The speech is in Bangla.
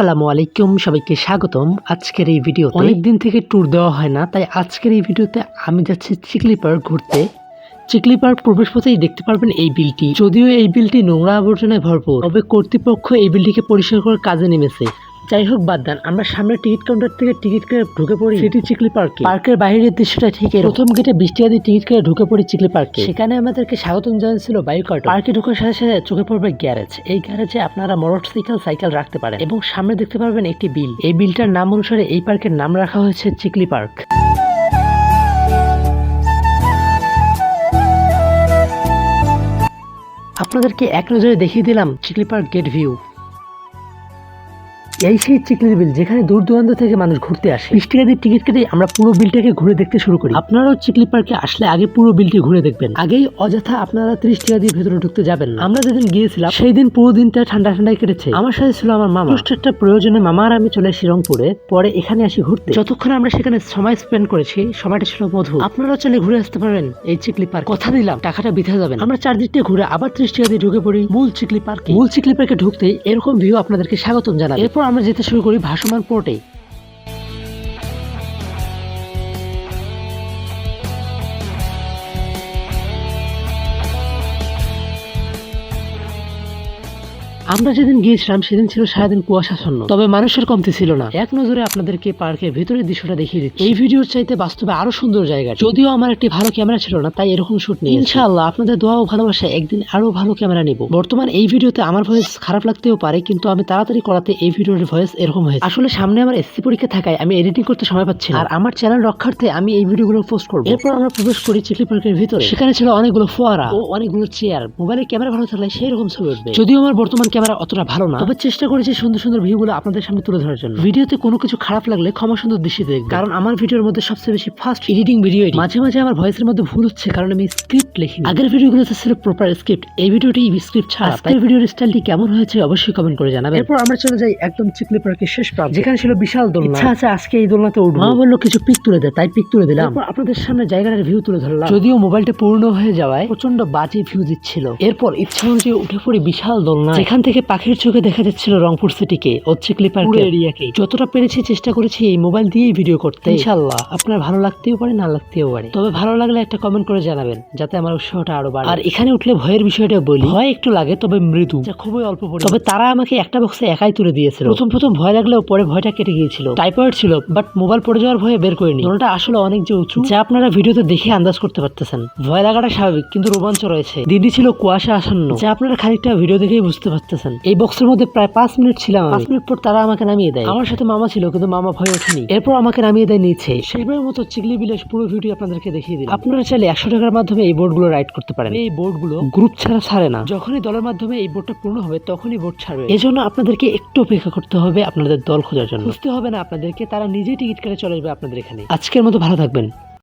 আসসালামু আলাইকুম, সবাইকে স্বাগতম। আজকের এই ভিডিও অনেক দিন থেকে ট্যুর দেওয়া হয় না, তাই আজকের এই ভিডিওতে আমি যাচ্ছি চিকলি পার্ক ঘুরতে। চিকলি পার্ক প্রবেশ পথেই দেখতে পারবেন এই বিলটি। যদিও এই বিলটি নোংরা আবর্জনায় ভরপুর, তবে কর্তৃপক্ষ এই বিলটিকে পরিষ্কার করার কাজে নেমেছে। যাই হোক বাদ দেন। আমরা সামনে টিকিট কাউন্টার থেকে টিকিট কেটে ঢুকে পড়ি সিটি চিকলি পার্কে। পার্কের বাইরের দৃশ্যটা ঠিক। প্রথম গেটে বৃষ্টি আদি টিকিট কেটে ঢুকে পড়ি চিকলি পার্কে। সেখানে আমাদেরকে স্বাগতম জানাচ্ছিল বাইক অটো পার্কে ঢোকার সাথে সাথে চোখে পড়বে গ্যারেজ। এই গ্যারেজে আপনারা মোটরসাইকেল সাইকেল রাখতে পারেন এবং সামনে দেখতে পারবেন একটি বিল। এই বিলটার নাম অনুসারে এই পার্কের নাম রাখা হয়েছে চিকলি পার্ক। আপনাদেরকে এক নজরে দেখিয়ে দিলাম চিকলি পার্ক গেট ভিউ। এই সেই চিকলির বিল যেখানে দূর দূরান্ত থেকে মানুষ ঘুরতে আসে, বিশ টাকা টিকিট কেটে আমরা পুরো বিলটাকে ঘুরে দেখতে শুরু করি। আপনারাও চিকলি পার্কে আসলে আগে পুরো বিলটি ঘুরে দেখবেন। আগেই অযথা আপনারা ত্রিশ টাকা দিয়ে ভেতরে ঢুকতে যাবেন আমরা যেদিন গিয়েছিলাম, সেই দিন পুরো দিনটা ঠান্ডা ঠান্ডায় কেটেছে। আমার সাথে ছিল আমার মামা। একটা প্রয়োজনে মামা আর আমি চলে আসি রংপুরে, পরে এখানে আসি ঘুরতে। যতক্ষণ আমরা সেখানে সময় স্পেন্ড করেছি, সময়টা ছিল মধু। আপনারা চলে ঘুরে আসতে পারবেন এই চিকলি পার্ক। কথা দিলাম, টাকাটা বিথা যাবেন আমরা চারদিক দিয়ে ঘুরে আবার ত্রিশ টাকা দিয়ে ঢুকে পড়ি মূল চিকলি পার্কে। মূল চিকলি পার্কে ঢুকতে এরকম ভিউ আপনাদেরকে স্বাগতম জানাই এরপর আমরা যেতে শুরু করি ভাসমান পোর্টে আমরা যেদিন গিয়েছিলাম, সেদিন ছিল সারাদিন কুয়াশাচ্ছন্ন তবে মানুষের কমতি ছিল না। এক নজরে আপনাদেরকে পার্কের ভিতরের দৃশ্যটা দেখিয়ে দিচ্ছি। এই ভিডিওর চাইতে বাস্তবে আরও সুন্দর জায়গা। যদিও আমার একটি ভালো ক্যামেরা ছিল না, তাই এরকম শুট নিয়ে ইনশাআল্লাহ, আপনাদের দোয়া ও ভালোবাসা একদিন আরও ভালো ক্যামেরা নিব। বর্তমান এই ভিডিওতে আমার ভয়েস খারাপ লাগতেও পারে, কিন্তু আমি তাড়াতাড়ি করাতে এই ভিডিওর ভয়েস এরকম হয়েছে। আসলে সামনে আমার এসসি পরীক্ষা থাকায় আমি এডিটিং করতে সময় পাচ্ছি আর আমার চ্যানেল রক্ষার্থে আমি এই ভিডিওগুলো পোস্ট করব। এরপর আমরা প্রবেশ করি চিকলি পার্কের ভিতরে। সেখানে ছিল অনেকগুলো ফোয়ারা ও অনেকগুলো চেয়ার মোবাইলে ক্যামেরা ভালো থাকলে সেই রকম ছবি উঠবে। যদিও আমার বর্তমান ক্যামেরা অতটা ভালো না। তবে চেষ্টা করেছি সুন্দর সুন্দর ভিউগুলো আপনাদের সামনে তুলে ধরার জন্য। ভিডিওতে কোনো কিছু খারাপ লাগলে ক্ষমা সুন্দর দৃষ্টিতে দেখবেন। কারণ আমার ভিডিওর মধ্যে সবচেয়ে বেশি ফার্স্ট এডিটিং ভিডিও মাঝে মাঝে আমার ভয়েসের মধ্যে ভুল হচ্ছে কারণ আমি স্ক্রিপ্ট লিখি আগের ভিডিওগুলোতে ছিল প্রপার স্ক্রিপ্ট এই ভিডিওটি স্ক্রিপ্ট ছাড়া। আজকের ভিডিওর স্টাইলটি কেমন হয়েছে অবশ্যই কমেন্ট করে জানাবেন। এরপর আমরা চলে যাই একদম চিকলি পার্কের শেষ প্রান্ত। যেখানে ছিল বিশাল দোলনা। ইচ্ছা আছে আজকে এই দোলনাতে উঠবো। মা বলল কিছু পিক তুলে দে। তাই পিক তুলে দিলাম। আপনাদের সামনে জায়গাটার ভিউ তুলে ধরলাম। যদিও মোবাইলটা পূর্ণ হয়ে যাওয়ায় প্রচণ্ড বাজে ভিউ দিচ্ছিল। এরপর ইচ্ছা অনুযায়ী উঠে পড়ি বিশাল দোলনা যেখান থেকে পাখির চোখে দেখা যাচ্ছিল রংপুর সিটিকে ও চিকলি পার্ক। এরিয়াকে। যতটা পেরেছি চেষ্টা করেছি এই মোবাইল দিয়েই ভিডিও করতে। ইনশাল্লাহ। আপনার ভালো লাগতেও পারে না লাগতেও পারে। তবে ভালো লাগলে একটা কমেন্ট করে জানাবেন যাতে আমার উৎসাহটা আরও বাড়ে। আর এখানে উঠলে ভয়ের বিষয়টা বলি। ভয় একটু লাগে তবে মৃদু। যা খুবই অল্প পরিমাণ। তবে তারা আমাকে একটা বক্সে একাই তুলে দিয়েছিল। প্রথম প্রথম ভয় লাগলেও পরে ভয়টা কেটে গিয়েছিল। টাইপয়েড ছিল বাট মোবাইল পড়ে যাওয়ার ভয়ে বের করিনি। দোলনাটা আসলে অনেক যে উঁচু যা আপনারা ভিডিওতে দেখে আন্দাজ করতে পারতেছেন। ভয় লাগাটা স্বাভাবিক কিন্তু রোমাঞ্চ রয়েছে। দিদি ছিল কুয়াশা আসন্ন। যা আপনারা খানিকটা ভিডিও দেখেই বুঝতে পারতেছেন এই বক্সের মধ্যে প্রায় পাঁচ মিনিট ছিলাম পাঁচ মিনিট পর তারা আমাকে নামিয়ে দেয়। আমার সাথে মামা ছিল কিন্তু মামা ভয় ওঠেনি। এরপর আমাকে নামিয়ে দেয় নিচে। সেইবারের মতো চিগলি বিলেস পুরো ভিডিও আপনাদেরকে দেখিয়ে দিই আপনারা চাইলে একশো টাকার মাধ্যমে এই বোর্ডগুলো রাইড করতে পারেন। এই বোর্ডগুলো গ্রুপ ছাড়া ছাড়ে না। যখনই দলের মাধ্যমে এই বোর্ডটা পূর্ণ হবে তখনই বোর্ড ছাড়বে। এজন্য আপনাদেরকে একটু অপেক্ষা করতে হবে আপনাদের দল খোঁজার জন্য। বুঝতে হবে না আপনাদেরকে তারা নিজেই টিকিট কেটে চলে আসবে আপনাদের এখানে। আজকের মতো ভালো থাকবেন।